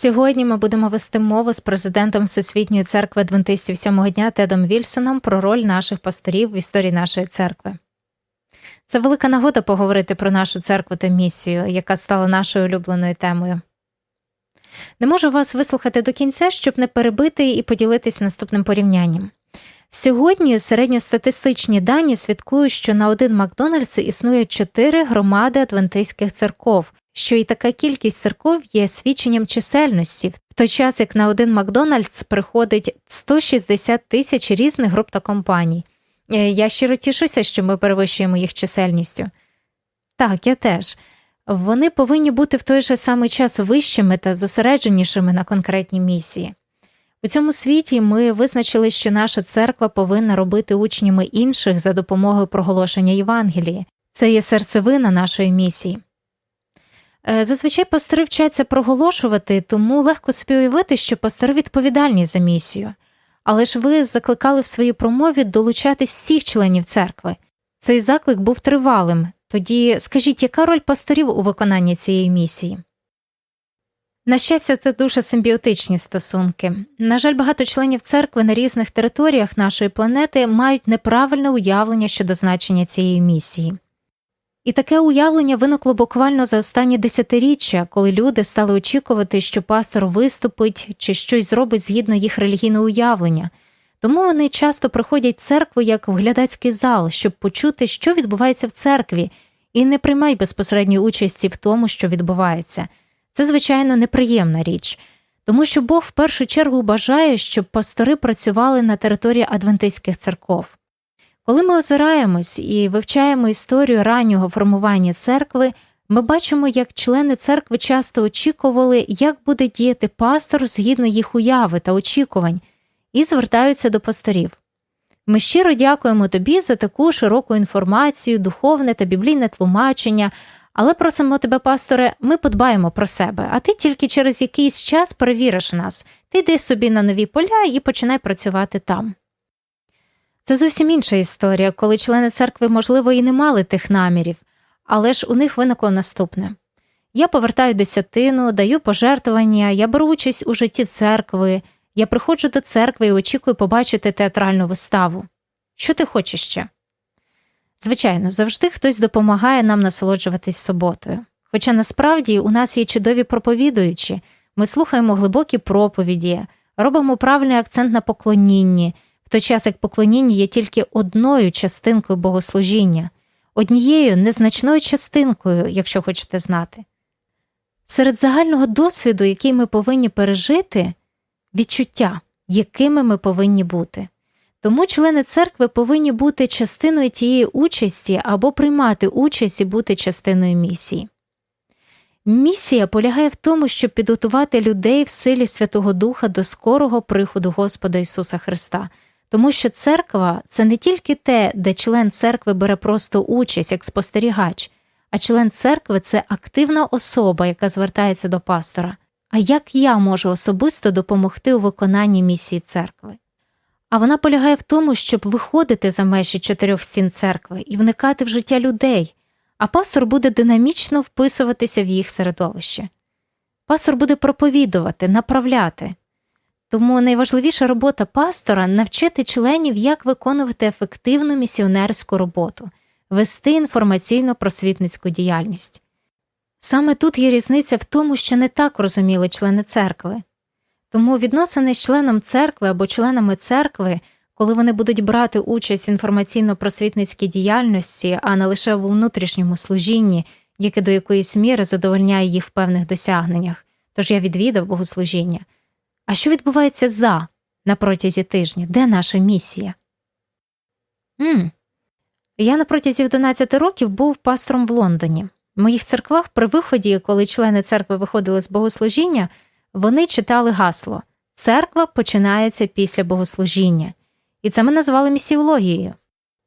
Сьогодні ми будемо вести мову з президентом Всесвітньої церкви Адвентистів сьомого дня Тедом Вільсоном про роль наших пасторів в історії нашої церкви. Це велика нагода поговорити про нашу церкву та місію, яка стала нашою улюбленою темою. Не можу вас вислухати до кінця, щоб не перебити і поділитись наступним порівнянням. Сьогодні середньостатистичні дані свідкують, що на один Макдональдс існує чотири громади адвентистських церков, що і така кількість церков є свідченням чисельності, в той час як на один Макдональдс приходить 160 тисяч різних груп та компаній. Е, Я щиро тішуся, що ми перевищуємо їх чисельністю. Так, я теж. Вони повинні бути в той же самий час вищими та зосередженішими на конкретній місії. У цьому світі ми визначили, що наша церква повинна робити учнями інших за допомогою проголошення Євангелії. Це є серцевина нашої місії. Е, Зазвичай пастори вчаться проголошувати, тому легко собі уявити, що пастори відповідальні за місію. Але ж ви закликали в своїй промові долучатись всіх членів церкви. Цей заклик був тривалим. Тоді скажіть, яка роль пасторів у виконанні цієї місії? На щастя, це дуже симбіотичні стосунки. На жаль, багато членів церкви на різних територіях нашої планети мають неправильне уявлення щодо значення цієї місії. І таке уявлення виникло буквально за останні десятиріччя, коли люди стали очікувати, що пастор виступить чи щось зробить згідно їх релігійного уявлення. Тому вони часто приходять в церкву як в глядацький зал, щоб почути, що відбувається в церкві, і не приймають безпосередньої участі в тому, що відбувається. Це, звичайно, неприємна річ, тому що Бог в першу чергу бажає, щоб пастори працювали на території адвентистських церков. Коли ми озираємось і вивчаємо історію раннього формування церкви, ми бачимо, як члени церкви часто очікували, як буде діяти пастор згідно їх уяви та очікувань, і звертаються до пасторів. Ми щиро дякуємо тобі за таку широку інформацію, духовне та біблійне тлумачення, але просимо тебе, пасторе, ми подбаємо про себе, а ти тільки через якийсь час перевіриш нас, ти йди собі на нові поля і починай працювати там. Це зовсім інша історія, коли члени церкви, можливо, і не мали тих намірів, але ж у них виникло наступне я повертаю десятину, даю пожертвування, я беру участь у житті церкви, я приходжу до церкви і очікую побачити театральну виставу. Що ти хочеш ще? Звичайно, завжди хтось допомагає нам насолоджуватись суботою. Хоча насправді у нас є чудові проповідуючі, ми слухаємо глибокі проповіді, робимо правильний акцент на поклонінні той час як поклоніння є тільки одною частинкою богослужіння, однією незначною частинкою, якщо хочете знати. Серед загального досвіду, який ми повинні пережити, відчуття, якими ми повинні бути. Тому члени церкви повинні бути частиною тієї участі або приймати участь і бути частиною місії. Місія полягає в тому, щоб підготувати людей в силі Святого Духа до скорого приходу Господа Ісуса Христа. Тому що церква це не тільки те, де член церкви бере просто участь як спостерігач, а член церкви це активна особа, яка звертається до пастора. А як я можу особисто допомогти у виконанні місії церкви? А вона полягає в тому, щоб виходити за межі чотирьох стін церкви і вникати в життя людей, а пастор буде динамічно вписуватися в їх середовище. Пастор буде проповідувати, направляти. Тому найважливіша робота пастора навчити членів, як виконувати ефективну місіонерську роботу, вести інформаційно-просвітницьку діяльність. Саме тут є різниця в тому, що не так розуміли члени церкви. Тому відносини з членом церкви або членами церкви, коли вони будуть брати участь в інформаційно-просвітницькій діяльності, а не лише в внутрішньому служінні, яке до якоїсь міри задовольняє їх в певних досягненнях, тож я відвідав богослужіння. А що відбувається за на протязі тижня? Де наша місія? М. Я на протязі 11 років був пастором в Лондоні. В моїх церквах при виході, коли члени церкви виходили з богослужіння, вони читали гасло Церква починається після богослужіння. І це ми назвали місіологією.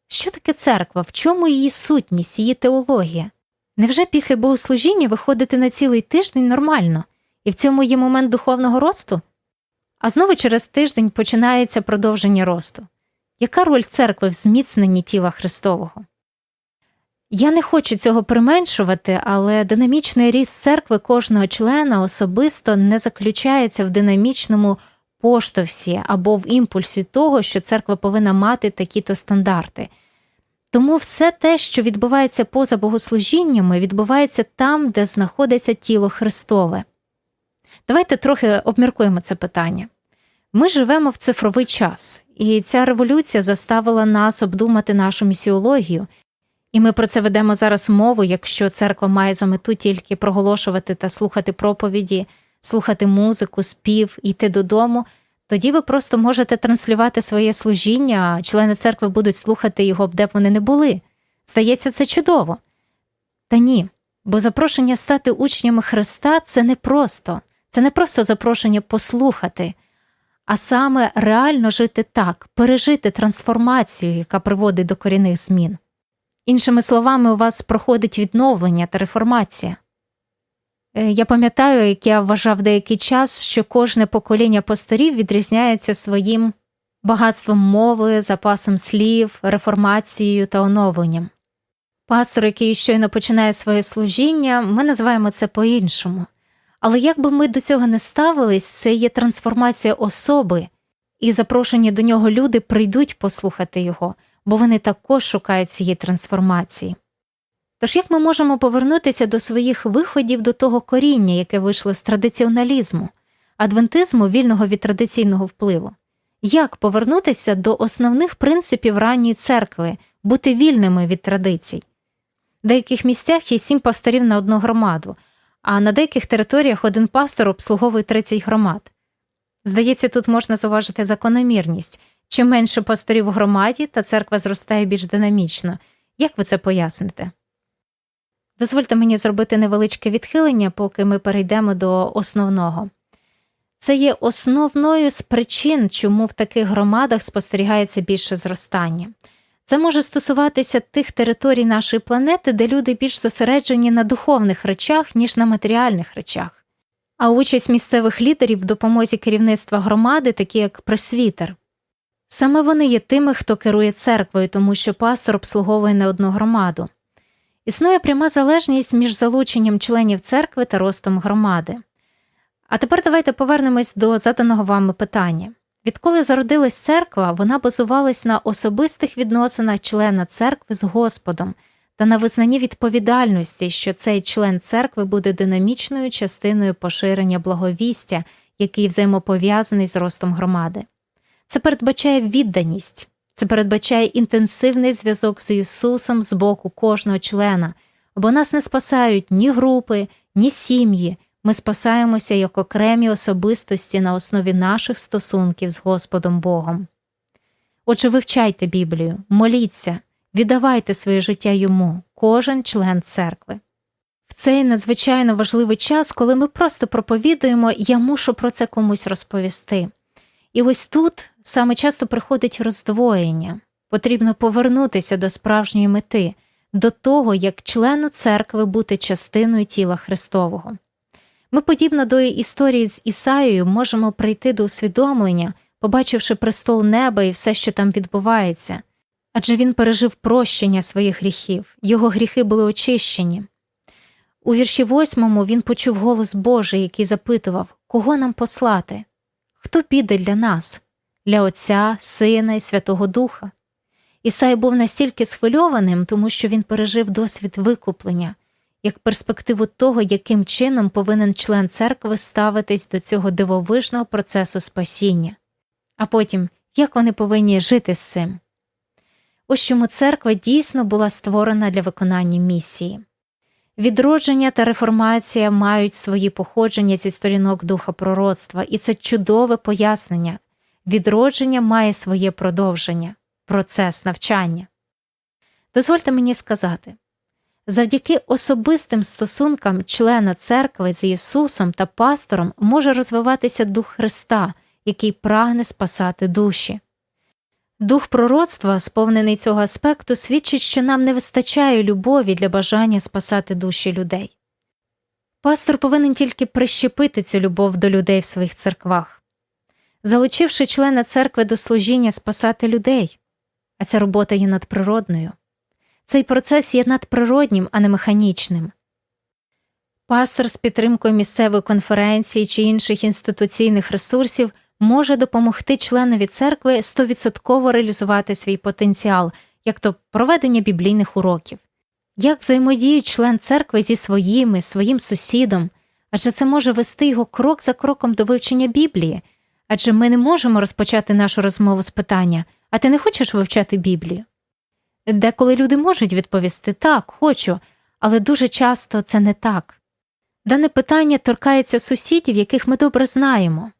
Що таке церква? В чому її сутність, її теологія? Невже після богослужіння виходити на цілий тиждень нормально, і в цьому є момент духовного росту? А знову через тиждень починається продовження росту. Яка роль церкви в зміцненні тіла Христового? Я не хочу цього применшувати, але динамічний ріст церкви кожного члена особисто не заключається в динамічному поштовсі або в імпульсі того, що церква повинна мати такі-то стандарти. Тому все те, що відбувається поза богослужіннями, відбувається там, де знаходиться тіло Христове. Давайте трохи обміркуємо це питання. Ми живемо в цифровий час, і ця революція заставила нас обдумати нашу місіологію, і ми про це ведемо зараз мову, якщо церква має за мету тільки проголошувати та слухати проповіді, слухати музику, спів, йти додому. Тоді ви просто можете транслювати своє служіння, а члени церкви будуть слухати його, де б вони не були. Здається, це чудово. Та ні, бо запрошення стати учнями Христа це не просто, це не просто запрошення послухати, а саме реально жити так, пережити трансформацію, яка приводить до корінних змін. Іншими словами, у вас проходить відновлення та реформація. Е, я пам'ятаю, як я вважав деякий час, що кожне покоління пасторів відрізняється своїм багатством мови, запасом слів, реформацією та оновленням. Пастор, який щойно починає своє служіння, ми називаємо це по-іншому. Але як би ми до цього не ставились, це є трансформація особи, і запрошені до нього люди прийдуть послухати його, бо вони також шукають цієї трансформації. Тож як ми можемо повернутися до своїх виходів до того коріння, яке вийшло з традиціоналізму, адвентизму вільного від традиційного впливу? Як повернутися до основних принципів ранньої церкви, бути вільними від традицій? В деяких місцях є сім пасторів на одну громаду, а на деяких територіях один пастор обслуговує 30 громад. Здається, тут можна зауважити закономірність чим менше пасторів у громаді, та церква зростає більш динамічно. Як ви це поясните? Дозвольте мені зробити невеличке відхилення, поки ми перейдемо до основного. Це є основною з причин, чому в таких громадах спостерігається більше зростання. Це може стосуватися тих територій нашої планети, де люди більш зосереджені на духовних речах, ніж на матеріальних речах. А участь місцевих лідерів в допомозі керівництва громади, такі як пресвітер. Саме вони є тими, хто керує церквою, тому що пастор обслуговує не одну громаду. Існує пряма залежність між залученням членів церкви та ростом громади. А тепер давайте повернемось до заданого вами питання. Відколи зародилась церква, вона базувалась на особистих відносинах члена церкви з Господом та на визнанні відповідальності, що цей член церкви буде динамічною частиною поширення благовістя, який взаємопов'язаний з ростом громади. Це передбачає відданість, це передбачає інтенсивний зв'язок з Ісусом з боку кожного члена, бо нас не спасають ні групи, ні сім'ї. Ми спасаємося як окремі особистості на основі наших стосунків з Господом Богом. Отже, вивчайте Біблію, моліться, віддавайте своє життя йому, кожен член церкви. В цей надзвичайно важливий час, коли ми просто проповідуємо, я мушу про це комусь розповісти. І ось тут саме часто приходить роздвоєння, потрібно повернутися до справжньої мети, до того, як члену церкви бути частиною тіла Христового. Ми, подібно до історії з Ісаєю, можемо прийти до усвідомлення, побачивши престол неба і все, що там відбувається, адже він пережив прощення своїх гріхів, його гріхи були очищені. У вірші восьмому він почув голос Божий, який запитував, кого нам послати, хто піде для нас, для Отця, Сина і Святого Духа. Ісай був настільки схвильованим, тому що він пережив досвід викуплення як перспективу того, яким чином повинен член церкви ставитись до цього дивовижного процесу спасіння, а потім як вони повинні жити з цим. Ось чому церква дійсно була створена для виконання місії. Відродження та реформація мають свої походження зі сторінок духа пророцтва, і це чудове пояснення. Відродження має своє продовження, процес навчання. Дозвольте мені сказати Завдяки особистим стосункам члена церкви з Ісусом та пастором може розвиватися Дух Христа, який прагне спасати душі. Дух пророцтва, сповнений цього аспекту, свідчить, що нам не вистачає любові для бажання спасати душі людей. Пастор повинен тільки прищепити цю любов до людей в своїх церквах, залучивши члена церкви до служіння спасати людей, а ця робота є надприродною. Цей процес є надприроднім, а не механічним. Пастор з підтримкою місцевої конференції чи інших інституційних ресурсів може допомогти членові церкви 100% реалізувати свій потенціал, як то проведення біблійних уроків. Як взаємодіє член церкви зі своїми, своїм сусідом, адже це може вести його крок за кроком до вивчення Біблії, адже ми не можемо розпочати нашу розмову з питання А ти не хочеш вивчати Біблію? Деколи люди можуть відповісти так, хочу, але дуже часто це не так. Дане питання торкається сусідів, яких ми добре знаємо.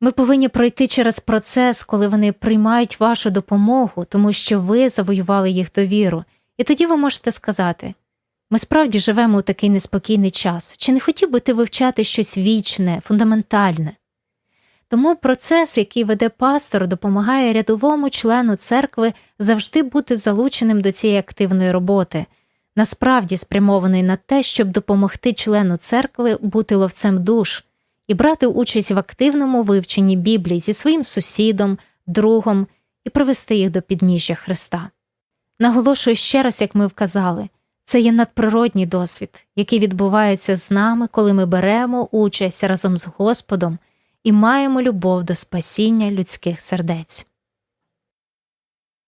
Ми повинні пройти через процес, коли вони приймають вашу допомогу, тому що ви завоювали їх довіру, і тоді ви можете сказати ми справді живемо у такий неспокійний час, чи не хотів би ти вивчати щось вічне, фундаментальне? Тому процес, який веде пастор, допомагає рядовому члену церкви завжди бути залученим до цієї активної роботи, насправді спрямований на те, щоб допомогти члену церкви бути ловцем душ і брати участь в активному вивченні Біблії зі своїм сусідом, другом і привести їх до підніжжя Христа. Наголошую ще раз, як ми вказали, це є надприродній досвід, який відбувається з нами, коли ми беремо участь разом з Господом і маємо любов до спасіння людських сердець.